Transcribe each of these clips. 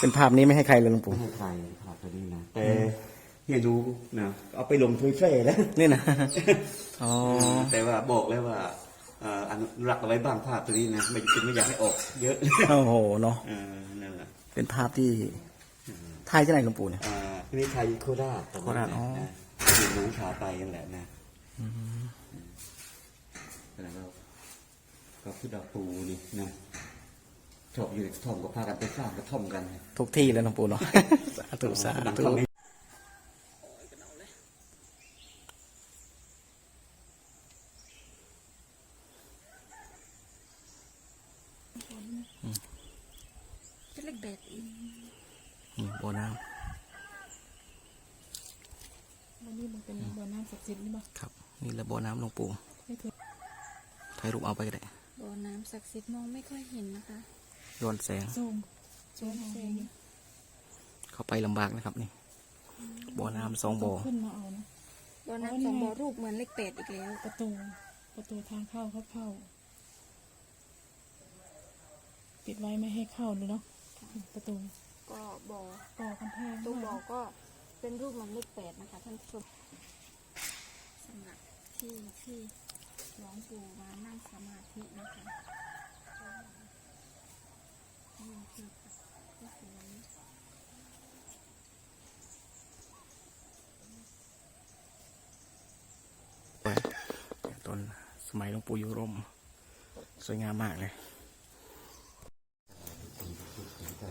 เป็นภาพนี้ไม่ให้ใครเลยหลวงปู่ ไม่ให้ใครภาพตัวนี้นะแต่เฮียดูนะเอาไปลงทวิตเตอร์แล้ว นี่นะ อ๋อ แต่ว่าบอกแล้วว่าเอ่ออนุรักษ์เอาไว้บ้างภาพตัวนี้นะไม่จริงไม่อยากให้ออกเยอะโอ้โหเนาะ เออนั่นแหละเป็นภาพที่ไทยที่ไหนหลวงปู่เนี่ย อ่านี่ไทยโคราชโคราชอ๋อ นะเรียนรู้พาไปนั่นแหละนะแล้วก็ก็คือดอกปูนี่นะ ชอบอยู่ในกระท่อมก็พากันไปสร้างกระท่อมกันทุกที่เลยหลวงปู่เนาะ สาธุสาหลังธุท่อมนี้เป็นเลขแปดอีกนี่โบน้วันนี้มันเป็นบ่อน้ำศักดิ์สิทธิ์นี่บ่ำครับ นี่แหละโบน้ำหลวงปู่ไม่เคยถ่ายรูปเอาไปก็ได้บ่อน้ำศักดิ์สิทธิ์มองไม่ค่อยเห็นนะคะ ย้อนแสงส่งส่งแสเอางเนี่ยเข้าไปลำบากนะครับนี่โบน้ำสองโบอขึ้นมาเอานะบ่อน้ำสองบ่อรูปเหมือนเลขแปดอีกแล้ว ประตู ประตูทางเข้าเขาเข้า ปิดไว้ไม่ให้เข้าเลยเนาะประตู ก็บ่อก่อกำแพงตัวบ่อก็เป็นรูปเหมือนเลขแปดนะคะท่านผู้ชมสำหรับที่ที่หลวงปู่มานั่งสมาธินะคะนี่คือก็สวย ต้นสมัยหลวงปู่ยู่ร่มสวยงามมากเลย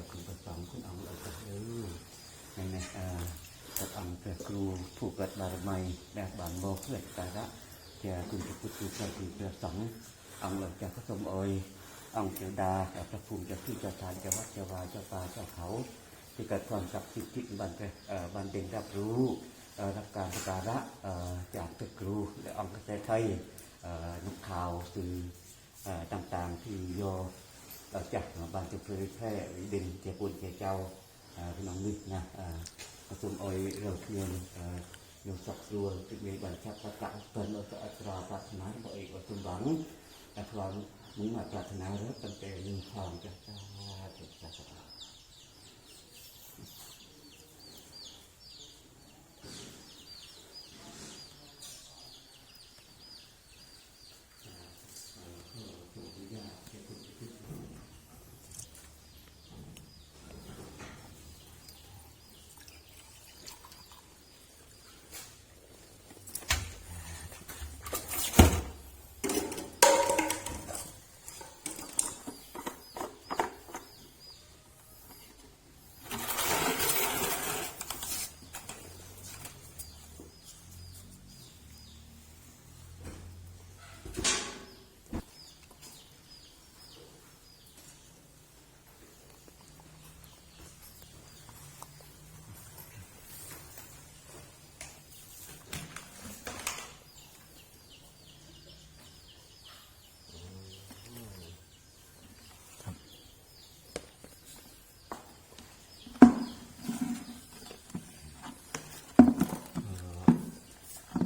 คุณประสองคุณเอาเอาไปเออในในเอ่อกับอังเกิดครูผูกกัดบารมีแบบบานโบเพื่อตาระแกคุณพระพุทธเจ้าคุณประสองอังหลังจากพระสมเออย อังเทวดาพระภูมิจ้าที่จ้าทานจ้าวัดจ้าวาจ้าป่าจ้าเขาที่กิดความศักดิ์สิทธิ์ที่บันเอบันเด่นรับรู้รับการสักการะจากตึกครูและองค์กษตรไทยนักข่าวสื่อต่างๆที่โยเราจัดมาบางจะเผยแพร่เดินเจ้าปุ่นเจ้าเจ้าพี่น้องนึกนะอ่าประสุมออยเราเทียนอ่าโยสักรัวจึงมีบัญชาประกาศเปิดอัตราปรารถนาบ่เอกว่าสมหวังแต่พร้อ มมึงมาปรารถนาแล้วตั้งแต่หนึ่งทองจะจ้าเถิดจ้า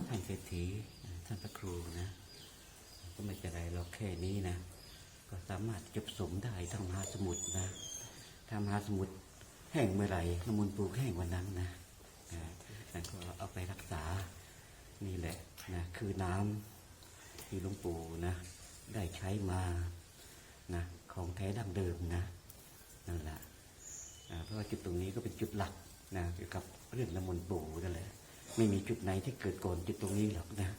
ท่านเศรษฐีท่านพระครูนะ ก็ไม่เป็นไรเราแค่นี้นะ ก็สามารถเก็บสมได้ทั้งมหาสมุทรนะถ้ามหาสมุทรแห้งเมื่อไหร่น้ำมูลปลูกแห้งวันนั้นนะอ่านั่นก็เอาไปรักษานี่แหละนะคือน้ำที่หลวงปู่นะได้ใช้มานะของแท้ดั้งเดิมนะนั่นแหละอ่าเพราะว่าจุดตรงนี้ก็เป็นจุดหลักนะเกี่ยวกับเรื่องน้ำมนต์ปู่นั่นแหละไม่มีจุดไหนที่เกิดก่อนจุดตรงนี้หรอกนะ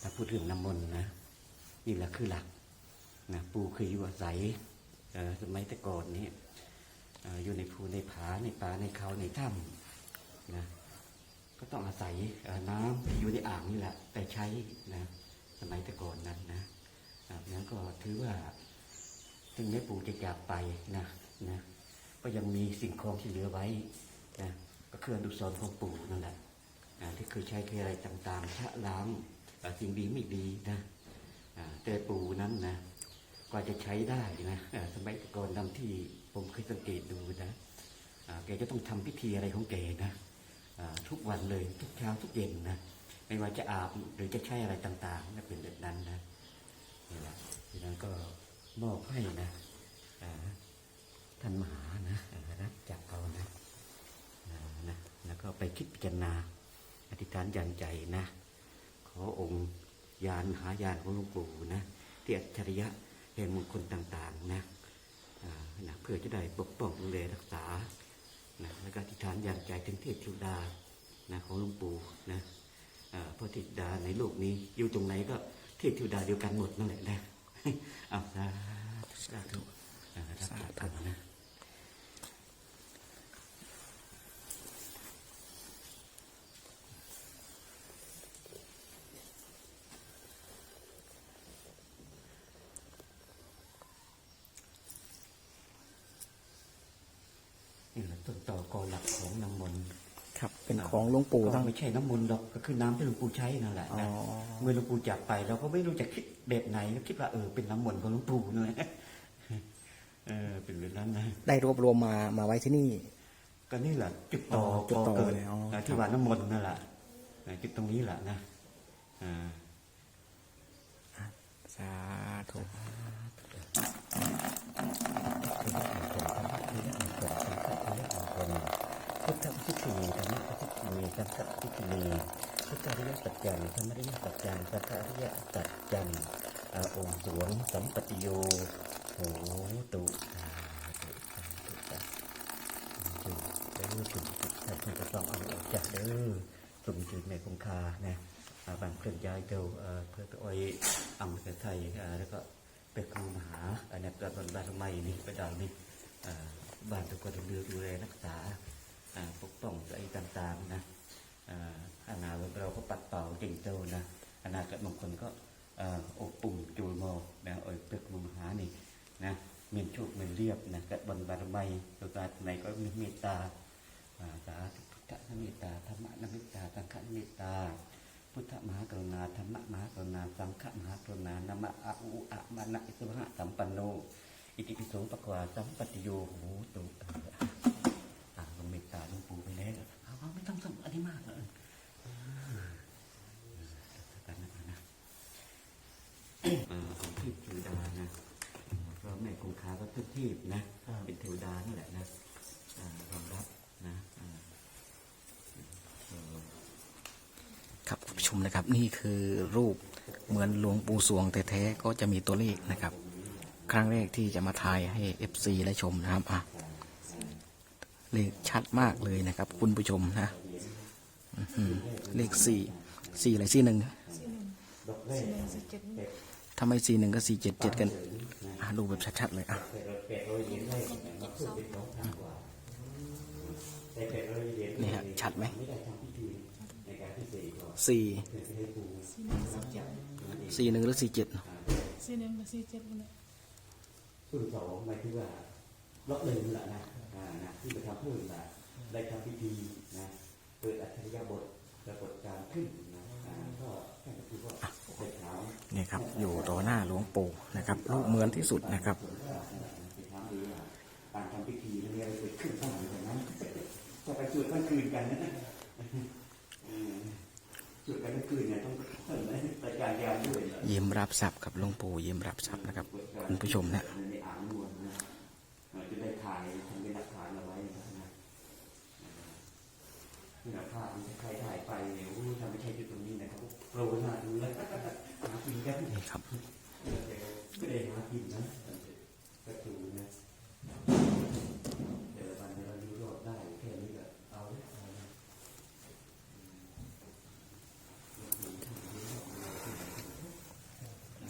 ถ้าพูดเรื่องน้ำมนต์นะนี่แหละคือหลัก นะปู่เคยอยู่อาศัยสมัยแต่ก่อนนี้อยู่ในภูในผาในป่าในเขาในถ้ำนะก็ต้องอาศัยน้ำอยู่ในอ่างนี่แหละ แต่ใช้นะสมัยแต่ก่อนนั้นนะนั้นก็ถือว่าถึงแม้ปู่จะจากไปนะนะก็ยังมีสิ่งของที่เหลือไว้นะก็คืออนุสรณ์ของปู่นั่นแหละที่เคยใช้เคืออะไรต่างๆชะล้างสิ่งดีไม่ดีนะแต่ปูนั้นนะ กว่าจะใช้ได้นะสมัยก่อนนำที่ผมเคยสังเกตดูนะแกจะต้องทำพิธีอะไรของแกนะทุกวันเลยทุกเช้าทุกเย็นนะไม่ว่าจะอาบหรือจะใช้อะไรต่างๆนะเป็นแบบนั้นนะนี่แหละทีนั้นก็มอบให้นะท่านมหานะรับจากไปคิดพิจารณาอธิษฐานยันใจนะ ขอองค์ยานหายานของหลวงปู่นะที่อัจฉริยะ แห่งมงคลต่างๆนะนะเพื่อจะได้ปกป้องดูแลรักษานะแล้วก็อธิษฐานยันใจถึงเทพธิดานะของหลวงปู่นะเพราะเทพธิดาในโลกนี้อยู่ตรงไหนก็เทพธิดาเดียวกันหมดนั่นแหละนะเอาสาธุสาธุอ่ารับผิดชอบนะ นี่แหละต้นต่อกอหลักของน้ำมนต์ ครับ เป็นของหลวงปู่ก็ทั้ง ไม่ใช่น้ำมนต์ดอกก็คือน้ำที่หลวงปู่ใช้นั่นแหละนะอ๋อ เมื่อหลวงปู่จากไปเราก็ไม่รู้จะคิดแบบไหนก็คิดว่าเออเป็นน้ำมนต์ของหลวงปู่นั่นแหละเออเป็นแบบนั้นนะ ได้รวบรวมมามาไว้ที่นี่ ก็นี่แหละจุดต่ออ๋อจุดต่อเกิดเลยอ๋อ นะที่ว่าน้ำมนต์นั่นแหละนะจุดตรงนี้แหละนะอ่าสาธุพุทธ พิธีธรรมพิธีสังฆพิธีพุทธริยสัจจังธรรมริยสัจจังสังฆริยสัจจังองค์สวงสัมปติโยโหตุสาธุสาธุสาธุเด้อจุดจุดท่านท่านจะต้องเอาออกจากเด้อสุ่มจุดในคงคานะอ่าบางเคลื่อนย้ายเจ้าเพื่อไปอ้อยอังกิดไทยแล้วก็ไปครูมหาอันนี้ก็เป็นบ้านใหม่นี่ไปดาวนี่บ้านทุกคนดูดูแลรักษา ปกป้องอะไรต่างๆนะอาอนาเราก็ปัดเป่าจิงเจ้านะอนาคตบางคนก็อบอุ่นจูโมนะเอ่ยเปลือกมหานี่นะเมียนโชคเมียนเรียบนะกับบนบารมีตัวตาไหนก็มีเมตตาสาธุพุทธเมตตาธรรมะเมตตาสังฆเมตตา พุทธมหากรุณาธรรมะมหากรุณาสังฆมหากรุณานามะอะอุอะมานะอิสระสัมปันโน อิติปิโสปะกวาสัมปติโยโหตุเออ อ่านลงเมตตาหลวงปู่ไปแล้วเอาเอาไม่ต้องสมอันนี้มากเลยกันนะนะผมทิพย์เทวดานะเพราะแม่ คงคาก็ทิพย์ทิพย์นะ เป็นเทวดานี่แหละนะอ่ารองรับนะอ่าเออครับคุณผู้ชมนะครับนี่คือรูปเหมือนหลวงปู่สวงแต่แท้ๆก็จะมีตัวเลขนะครับ ครั้งแรกที่จะมาทายให้ FC และชมนะครับอะเลขชัดมากเลยนะครับ คุณผู้ชมนะอื้อหือเลขสี่สี่อะไรสี่หนึ่งสี่หนึ่งสี่หนึ่งสี่เจ็ดนี่ ทำไมสี่หนึ่งกับสี่เจ็ดเจ็ดกันอะดูแบบชัดๆเลยอะนี่ฮะชัดไหมสี่สี่หนึ่งหรือสี่เจ็ดสี่หนึ่งกับสี่เจ็ดนี่ส่วนสองหมายถึงว่าล็อกหนึ่งนั่นแหละนะอ่านะที่ไปทำเพื่อนแหละได้ทำพิธีนะเปิดอัจฉริยบทปรากฏการณ์ขึ้นนะอ่าก็แค่ก็คือว่าไปถาม นี่ครับ อยู่ต่อหน้าหลวงปู่นะครับรูปเหมือนที่สุดนะครับไปถามดูว่าการทำพิธีมันมีอะไรเกิดขึ้นข้างหลังจากนั้นก็ไปสวดกลางคืนกันนะอืมสวดกันกลางคืนเนี่ยต้องรายการยาวด้วยเหรอยิ้มรับทรัพย์กับหลวงปู่ยิ้มรับทรัพย์นะครับคุณผู้ชมนะในอ่างนวลนะเอ่อจะได้ถ่ายทำเป็นหลักฐานเอาไว้นะนี่แหละภาพมันใครถ่ายไปเนี่ย ครับไม่ได้หากินนะก็ดูนะเดี๋ยววันเดี๋ยวเราดูรอดได้แค่นี้ก็เอาเลยเอาเลย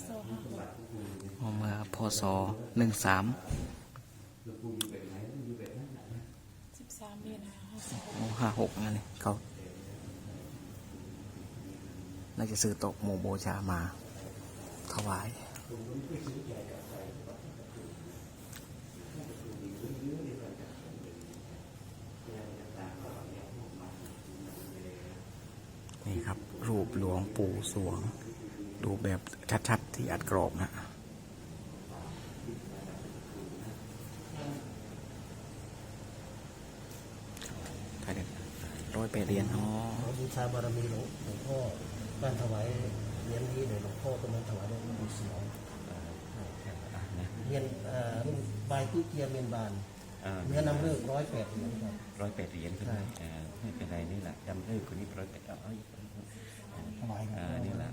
โซ่ห้าหกเมื่อพศหนึ่งสามหลวงปู่อยู่แบบไหนอยู่แบบนั้นแหละนะสิบสามมีนาห้าสิบหกห้าหกนั่นนี่เขาน่าจะซื้อโต๊ะหมู่บูชามา ถวายนี่ครับ รูปหลวงปู่สวง ดูแบบชัดๆ ที่อัดกรอบนะถ่ายเด็ดร้อยไปดเหรียนอ๋อบูชาบารมีหลวงหลวงพ่อบ้านถวายเหรียญนี้เดี๋ยวหลวง พ่อก็มาถวายหลวงปู่สวงเหรียญเอ่อรุ่นบายตุ้เกียร์เมียนบานเออเนื้อนำเลิกร้อยแปดเหรียญครับร้อยแปดเหรียญใช่ไหมเออไม่เป็นไรนี่แหละดำเลิกคนนี้ร้อยแปดเอาเอาอีกถวายเออนี่แหละ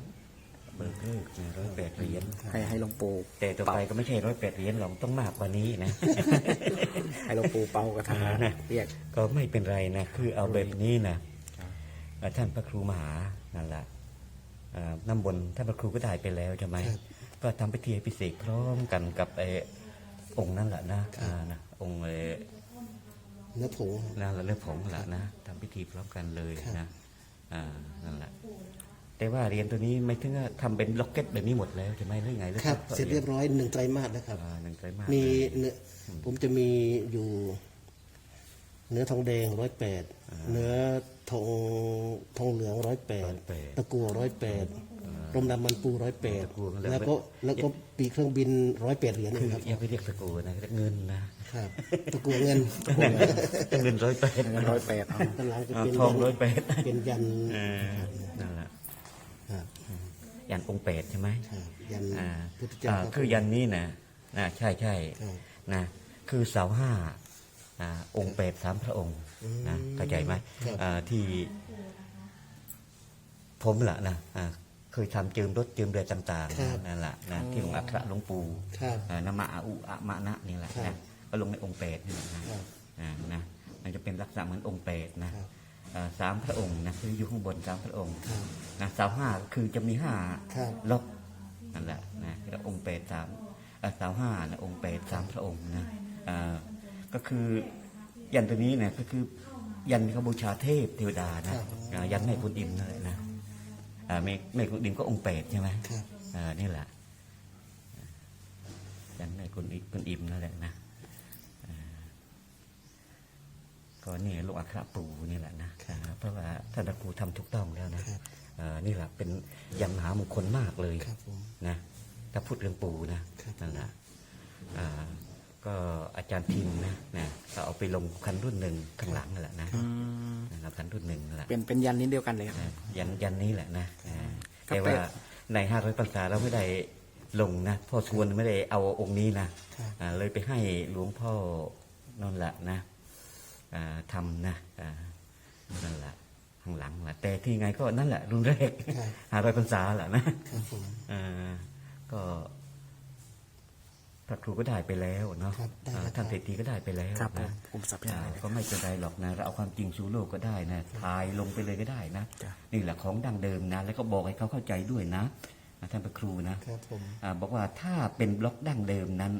เบิกเลิกร้อยแปดเหรียญให้ให้หลวงปู่แต่ต่อไปก็ไม่ใช่ร้อยแปดเหรียญหรอกต้องมากกว่านี้นะให้หลวงปู่เป่ากระทาเรียกก็ไม่เป็นไรนะ คือเอาแบบนี้นะเอ่อท่านพระครูมหานั่นแหละเอ่อ น้ำบนท่านพระครูก็ได้ไปแล้วใช่ไหมก็ทำพิธีพิเศษพร้อมกันกับไอ้องค์นั่นแหละนะอ่านะองค์ไอ้เนื้อผงนั่นแหละเรื่องผงนั่นแหละนะทำพิธีพร้อมกันเลยนะอ่านั่นแหละแต่ว่าเหรียนตัวนี้ไม่ถึงว่าทำเป็นล็อกเก็ตแบบนี้หมดแล้วใช่ไหมหรือไงหรือครับเสร็จเรียบร้อยหนึ่งไตรมาสแล้วครับอ่าหนึ่งไตรมาสมีเนื้อผมจะมีอยู่ เนื้อทองแดงร้อยแปด เนื้อทองทองเหลืองร้อยแปดตะกัวร้อยแปดรมดำมันปูร้อยแปดแล้วก็แล้วก็ปีกเครื่องบินร้อยแปดเหรียญคือครับอย่าไปเรียกสกูนะเรียกเงินนะครับ ตะกัวเงินเงินร้อยแปด เงินร้อยแปดเอาด้านหลังจะอ่าเป็นทองร้อยแปดเป็นยันเออนั่นแหละครับยันองค์แปดใช่ไหมครับยันอ่าพุทธเจ้าอ่าคือยันนี้นะนะใช่ใช่ครับ นะคือเสาห้าอ่าองค์แปดสามพระองค์ นะเข้าใจไหมครับ อ่าที่ผมแหละนะอ่าเคยทำเจิมรถเจิมเรือต่างๆครับนั่นแหละนะที่หลวงอัครหลวงปู่ครับอ่านามะอาอุอะมะนะนี่แหละครันะบ ก็ลงในองค์แปดนี่แหละนะ ครับ อ่านะมันจะเป็นลักษณะเหมือนองค์แปดนะครับอ่าสามพระองค์นะคืออยู่ข้างบนสามพระองค์ครับนะเสาห้าคือจะมีห้าครับล็อกนั่นแหละนะแล้วองค์แปดสามเอ่อเสาห้านะองค์แปดสามพระองค์นะอ่าก็คือ ยันตัวนี้เนี่ยก็คือยันเขาบูชาเทพเทวดานะครับอ่ายันแม่กุนอิมนั่นแหละนะอ่าแม่แม่กุนอิมก็องค์แปดใช่ไหมครับอ่านี่แหละยันแม่กุนอิมกุนอิมนั่นแหละนะอ่าก็นี่ลูกอัครปู่นี่แหละนะอ่าเพราะว่าท่านพระครูทำถูกต้องแล้วนะครับอ่านี่แหละเป็นยันมหามงคลมากเลยครับผมนะถ้าพูดเรื่องปู่นะครับนั่นแหละอ่า ก็อาจารย์พิมพ์นะนะก็เอาไปลงคันรุ่นหนึ่งข้างหลังนั่นแหละนะนะครับคันรุ่นหนึ่งนั่นแหละเป็นเป็นยันนี้เดียวกันเลยครับนะยันยันนี้แหละนะอ่าครับแต่ว่าในห้าร้อยพรรษาเราไม่ได้ลงนะพ่อชวนไม่ได้เอาองค์นี้นะครับอ่าเลยไปให้หลวงพ่อนนแหละนะอ่าทำนะอ่านั่นแหละข้างหลังแหละแต่ที่ไงก็นั่นแหละรุ่นแรกครับห้าร้อยพรรษาแหละนะครับผมอ่าก็ พระครูก็ได้ไปแล้วเนาะครับได้อ่าแล้วท่านครับเศรษฐีก็ได้ไปแล้วครับผมนะผมสับอ่ายังไงก็ไม่เป็นไรหรอกนะเราเอาความจริงสู่โลกก็ได้นะทายลงไปเลยก็ได้นะ จ้ะ นี่แหละของดังเดิมนะ แล้วก็บอกให้เขาเข้าใจด้วยนะอ่าท่านพระครูนะ ครับผมอาบอกว่าถ้าเป็นบล็อกดั้งเดิมนั้น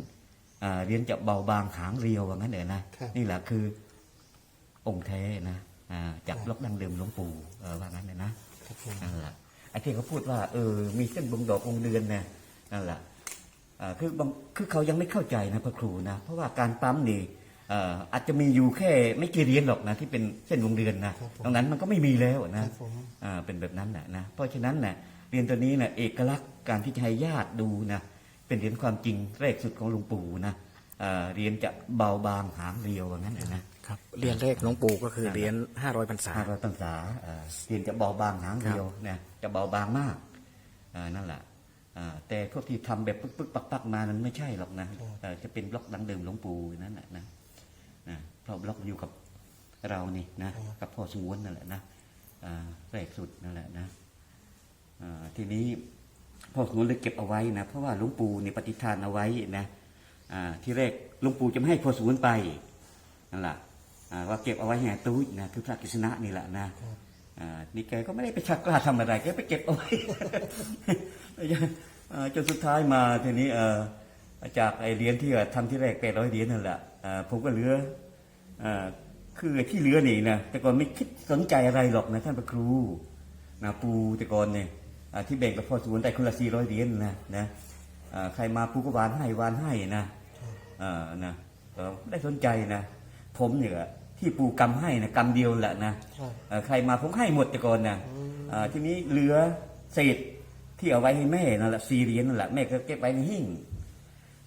อ่าเรียนจะเบาบางหางเรียวว่างั้นเถอะนะครับ นี่แหละคือองค์แท้นะอ่าจากบล็อกดั้งเดิมหลวงปู่เออว่างั้นเลยนะครับผม นั่นแหละไอ้ที่เขาพูดว่าเออมีเส้นบงดอกองค์เดือนเนี่ยนั่นแหละอ่า คือบางคือเขายังไม่เข้าใจนะพระครูนะ เพราะว่าการปั๊มนี่เอ่ออาจจะมีอยู่แค่ไม่กี่เหรียญหรอกนะที่เป็นเส้นวงเดือนนะตรงนั้นมันก็ไม่มีแล้วคนะรับผมอ่าเป็นแบบนั้นแหละนะ เพราะฉะนั้นนะเรียนตัวนี้นะเอกลักษณ์การที่จะให้ญาติดูนะเป็นเหรียญความจริงแรกสุดของหลวงปู่นะอ่าเรียนจะเบาบางหางเรียวว่างั้นเลยนะครับเหรียญแรกหลวงปู่ก็คือเหรียญห้าร้อยพรรษาห้าร้อยพรรษาอ่าเรียนจะเบาบางหางเรียวเนี่ยจะเบาบางมากอ่านั่นแหละอ่า แต่พวกที่ทำแบบปึ๊กปึ๊กปักปักมานั้นไม่ใช่หรอกนะเอ่อจะเป็นบล็อกดังเดิมหลวงปู่นั่นแหละนะนะเพราะบล็อกอยู่กับเรานี่นะกับพ่อสงวนนั่นแหละนะอ่าแรกสุดนั่นแหละนะอ่าทีนี้พ่อขุนเลยเก็บเอาไว้นะเพราะว่าหลวงปู่เนี่ยปฏิทานเอาไว้นะอ่าที่แรกหลวงปู่จะไม่ให้พ่อสวนไปนั่นแหละอ่าว่าเก็บเอาไว้แห่ตู้นะคือพระกฤษณะนี่แหละนะอ่า นี่แกก็ไม่ได้ไปชักกล้าทำอะไรแกไปเก็บเอาไว้อ่าจนสุดท้ายมาทีนี้เอ่อจากไอเหรียญที่ทำที่แรกแปดร้อยเหรียญนั่นแหละอ่าผมก็เหลืออ่าคือที่เหลือนี่นะแต่ก่อนไม่คิดสนใจอะไรหรอกนะท่านพระครูนะปูแต่ก่อนเนี่ยอ่าที่แบ่งกับพ่อสวนแต่คนละสี่ร้อยเหรียญนะนะอ่าใครมาปูก็หวานให้หวานให้นะอ่านะก็ไม่ได้สนใจนะ ผมเนี่ย ที่ปูกำให้นะกำเดียวแหละนะครับอ่าใครมาผมให้หมดแต่ก่อนนะอ่าทีนี้เหลือเศษที่เอาไว้ให้แม่นั่นแหละสี่เหรียญนั่นแหละแม่ก็เก็บไว้ในหิ้ง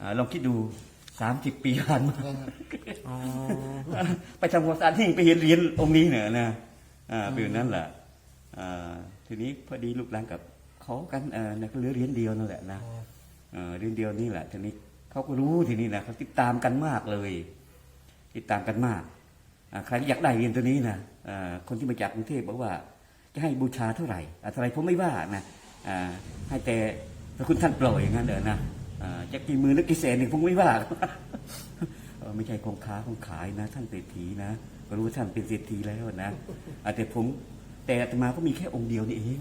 อ่าลองคิดดูสามสิบปีผ่านมาไปทำความสะอาดหิ้งไปเห็นเหรียญองค์นี้เนี่ยนะอ่าเป็นแบบนั้นแหละอ่าทีนี้พอดีลูกหลานกับเขากันเออนะก็เหลือเหรียญเดียวนั่นแหละนะเออเหรียญเดียวนี่แหละทีนี้เขาก็รู้ทีนี้นะเขาติดตามกันมากเลย ติดตามกันมากอ่า ใครที่อยากได้เหรียญตัวนี้นะคนที่มาจากกรุงเทพบอกว่า จะให้บูชาเท่าไหร่อ่าเท่าไรผมไม่ว่านะให้แต่พระคุณท่านปล่อยอย่างนั้นเด้อนะจะกี่มือนึกกี่แสนหนึ่งผมไม่ว่าไม่ใช่คงค้าคงขายนะ ท่านเศรษฐีนะก็รู้ว่าท่านเป็นเศรษฐีแล้วนะอแต่ผมแต่อาตมาก็มีแค่องค์เดียวนี่เอง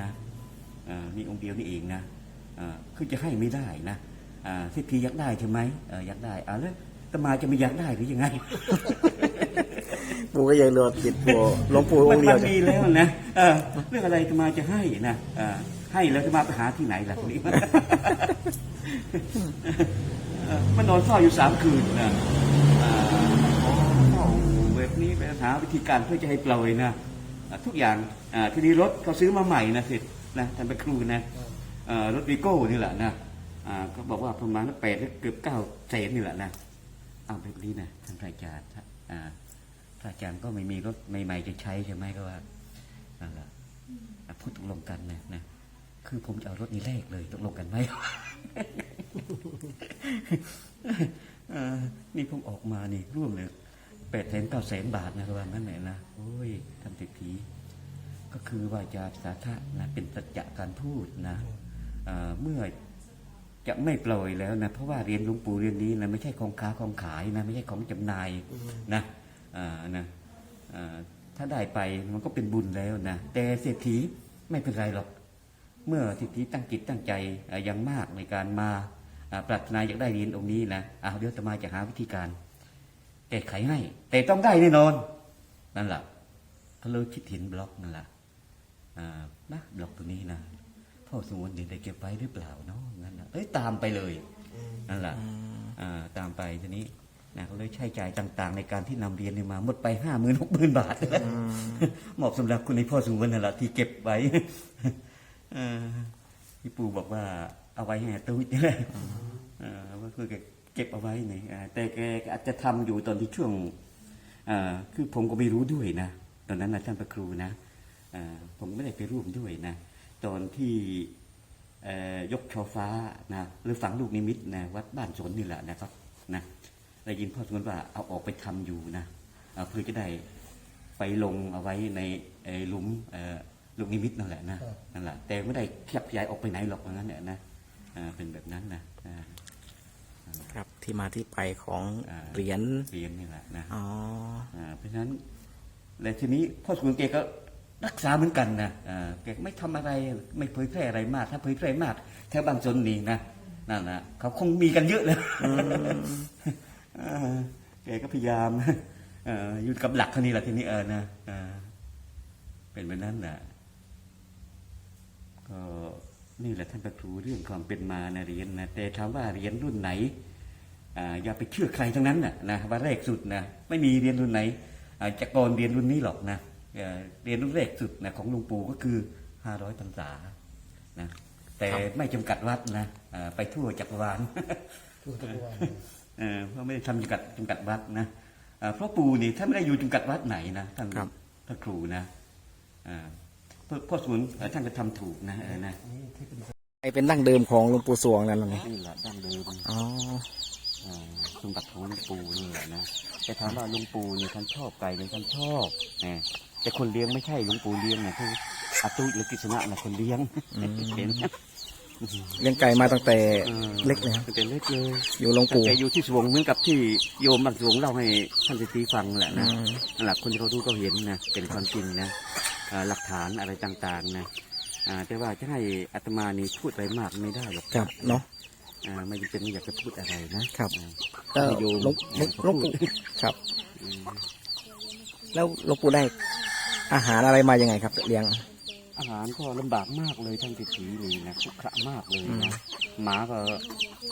นะมีองค์เดียวนี่เองนะคือจะให้ไม่ได้นะอ่าเศรษฐีอยากได้ใช่ไหมอยากได้อ่าแล้วอา ตมาจะไม่อยากได้หรือยังไงปู่ก็ยังรอจิตปู่หลวงปู่อมันงค์เดียวมันมีแล้วนะเออเรื่องอะไรจะมาจะให้นะเออให้แล้วจะมาไปหาที่ไหนล่ะทีนี้เออมันนอนเฝ้าอยู่สามคืนนะอ่าขอเฝ้าแบบนี้ไปหาวิธีการเพื่อจะให้ปล่อยนะอ่าทุกอย่างอ่าทีนี้รถเขาซื้อมาใหม่นะสินะท่านเป็นครูนะเอ่อรถวีโก้นี่แหละนะอ่าก็บอกว่าประมาณแปดหรือเกือบเก้าแสนนี่แหละนะ เอาแบบนี้นะท่านอาจารย์อ่าพระอาจารย์ก็ไม่มีรถใหม่ๆจะใช้ใช่ไหมก็ว่านั่นแหละพูดตกลงกันนะนะคือผมจะเอารถนี้แลกเลยตกลงกันไหมนี่ผมออกมานี่ร่วมเลยแปดแสนเก้าแสนบาทนะระหว่างนั้นแหละนะโอ้ยทำติดผีก็คือว่าจะสาธะนะเป็นสัจจะการพูดนะเมื่อ จะไม่ปล่อยแล้วนะเพราะว่าเรียนหลวงปู่เรียนนี้นะไม่ใช่ของค้าของขายนะไม่ใช่ของจำหน่ายนะอ่านะอ่าถ้าได้ไปมันก็เป็นบุญแล้วนะแต่เศรษฐีไม่เป็นไรหรอก เมื่อเศรษฐีตั้งจิตตั้งใจอ่าอยังมากในการมาปรารถนาอยากได้เรียนองค์นี้นะอาเดี๋ยวจะมาจะหาวิธีการแก้ไขให้แต่ต้องได้แน่นอน นั่นแหละเขาเลยคิดเห็นบล็อกนั่นแหละนะบล็อกตัวนี้นะพ่อสงวนเดี๋ยวได้เก็บไว้หรือเปล่าเนาะงั้นนะ เอ้ยตามไปเลยนั่นแหละอ่าตามไปทีนี้นะเขาเลยใช้จ่ายต่าง ๆ ในการที่นำเรียนเนี่ยมาหมดไปห้าหมื่นหกหมื่นบาทเหมาะสำหรับคุณในพ่อสงวนนั่นแหละที่เก็บไว้เออพี่ปู่บอกว่าเอาไว้ให้ตู้นี่แหละเออว่าคือแกเก็บเอาไว้นี่อ่าแต่แกอาจจะทำอยู่ตอนที่ช่วงอ่าคือผมก็ไม่รู้ด้วยนะตอนนั้นนะท่านพระครูนะอ่าผมไม่ได้ไปร่วมด้วยนะ ตอนที่เอ่อ ยกชอฟ้านะหรือฝังลูกนิมิตนะวัดบ้านสนนี่แหละนะครับนะได้ยินพ่อสมนว่าเอาออกไปทำอยู่นะอ่าเพื่อจะได้ไปลงเอาไว้ในเอ่อหลุมเอ่อลูกนิมิตนั่นแหละนะนั่นแหละแต่ไม่ได้ขยับขยายออกไปไหนหรอกว่างั้นเนี่ยนะอ่าเป็นแบบนั้นนะอ่าครับที่มาที่ไปของอ่าเหรียญเรียนนี่แหละนะอ๋ออ่าเพราะฉะนั้นและทีนี้พ่อสกุลเกก็ รักษาเหมือนกันนะอ่าแกไม่ทำอะไรไม่เผยแพร่อะไรมาก ถ้าเผยแพร่มากแถวบางชนนี่นะนั่นนะเขาคงมีกันเยอะเลยอ่าแกก็พยายามเอ่อยู่กับหลักเท่านี้แหละทีนี้เออนะอ่าเป็นแบบนั้นแหละก็นี่แหละท่านพระครูเรื่องความเป็นมานะเรียนนะแต่ถามว่าเรียนรุ่นไหนอ่าอย่าไปเชื่อใครทั้งนั้นนะนะว่าแรกสุดนะไม่มีเรียนรุ่นไหนอ่าจะก่อนเรียนรุ่นนี้หรอกนะ เอ่อเรียนรุ่นแรกสุดนะของหลวงปู่ก็คือห้าร้อยพรรษานะแต่ไม่จำกัดวัดนะอ่าไปทั่วจักรวาลทั่วทุกวันเออเพราะไม่ได้ทำจำกัดจำกัดวัดนะอ่าเพราะปู่นี่ท่านไม่ได้อยู่จำกัดวัดไหนนะท่านครับพระครูนะอ่าพ่อพ่อสมุนเอ่อท่านก็ทำถูกนะเออนะนี่ที่เป็นไอเป็นดั้งเดิมของหลวงปู่สวงนั่นแหละไงนี่แหละดั้งเดิมอ๋ออ่าสมบัติของหลุงปู่นี่แหละนะแต่ถามว่าหลุงปู่เนี่ยท่านชอบไก่เนี่ยท่านชอบนะ แต่คนเลี้ยงไม่ใช่หลุงปู่เลี้ยงนะคืออาตุหรือกิษณะนะคนเลี้ยงเห็นเลี้ยงไก่มาตั้งแต่เล็กเลยครับตั้งแต่เล็กเลยอยู่หลวงตั้งปู่แต่อยู่ที่สวงเหมือนกับที่โยมบางสวงเล่าให้ท่านเศรษฐีฟังแหละนะอืมนั่นแหละคนที่เขารู้ก็เห็นนะเป็นความจริงนะอ่าหลักฐานอะไรต่างๆนะอ่าแต่ว่าจะให้อาตมานี่พูดอะไรมากไม่ได้หรอกครับเนาะอ่าไม่จำเป็นไม่อยากจะพูดอะไรนะครับ อ่าก็ให้โยมหลวงหลวงหลวงปู่ครับแล้วหลวงปู่ได้ อาหารอะไรมายังไงครับ เลี้ยง อาหารก็ลำบากมากเลยท่านติดผีนี่นะคุกคะมากเลยอืมนะหมาก็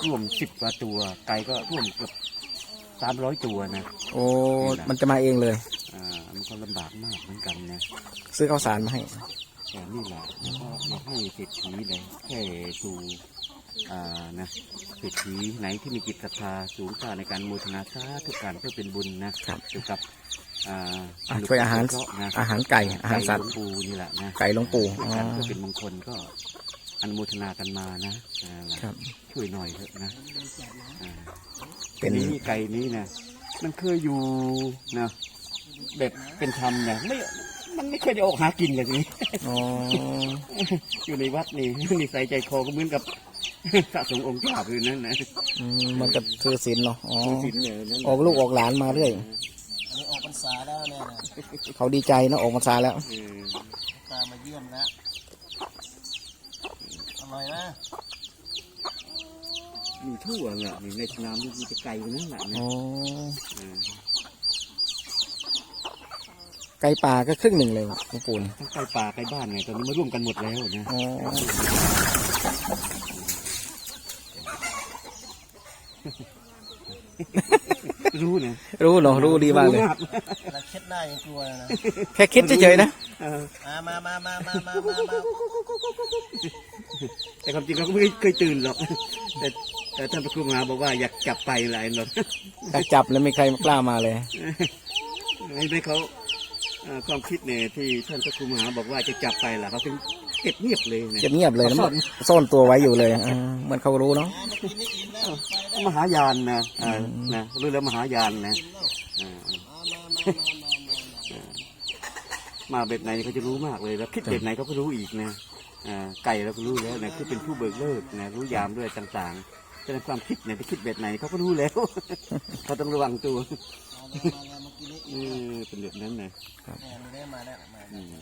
ร่วมสิบกว่าตัว ไก่ก็ร่วมเกือบสามร้อยตัวนะโอ้มันจะมาเองเลย อ่ามันก็ลำบากมากเหมือนกันนะซื้อข้าวสารมาให้ แต่นี่แหละแล้วก็อยากให้เศรษฐีเลยแค่สู่อ่านะเศรษฐีไหนที่มีจิตศรัทธาสูงกล้าในการโมทนาสาทุกการเพื่อเป็นบุญนะครับ เกี่ยวกับ อ่าอะช่วยอาหารนุเคะห์นะอาหารไก่อาหารสัตหลว์วงปู่นี่แหละนะไก่หลวงปู่ช่วยอ๋อกันเพื่อเป็นมงคลก็อนุโมทนากันมานะอ่าครับช่วยหน่อยเถอะนะอ่าเป็นทีนี้ไก่นี้นะมันเคยอยู่นะแบบเป็นธรรมนะไม่มันไม่เคยจะออกหากินเลยทีนี้อ๋ออยู่ในวัดนี่นิสัยใจคอก็เหมือนกับพระสงฆ์องค์เจ้าคือนั่นนะอืมมันก็ถือศีลเนาะอ๋อศีลเนี่ยนั่นออกลูกออกหลานมาเรื่อย เนี่ยนะเขาดีใจเนาะออกมาซาแล้วเออตามาเยี่ยมแล้วอร่อยนะมีทั่วแหละนี่ในสนามนี่มันจะไกลกว่านั้นแหละนะอ๋อเออไก่ป่าก็ครึ่งหนึ่งเลยหลวงปู่นี่ทั้งไกลป่าไกลบ้านไงตอนนี้มาร่วมกันหมดแล้วนะ อ๋อรู้นะรู้เนาะรู้ดีมากเลย รู้เราเช็ดหน้ายังกลัวเลยนะแค่คิดเฉยๆนะ เออมามามามามามามามาแต่ความจริงเขาก็ไม่เคยตื่นหรอก แต่แต่ท่านพระครูมหาบอกว่าอยากจับไปหลายหรอกถ้าจับแล้วไม่ใครกล้ามาเลย ให้ให้เขาเอ่อความคิดเนี่ยที่ท่านพระครูมหาบอกว่าจะจับไปล่ะเขาถึงเก็บเงียบเลยนะเก็บเงียบเลยนะมันซ่อนตัวไว้อยู่เลยอ่าเหมันเขารู้เนาะม หายานนะอ่านะรู้แล้วมหายานนะอ่ามาแบบไหนเขาจะรู้มากเลยแล้วคิดแบบไหนเขาก็รู้อีกนะอ่าไก่เราก็รู้แล้วนะคือเป็นผู้เบิกเลิกนะรู้ยามด้วยต่างๆแต่ในความคิดเนี่ยไปคิดแบบไหนเขาก็รู้แล้ว เขาต้องระวังตัวเออเป็นแบบนั้นนะเนี่ยมันได้มาแล้วมาอืม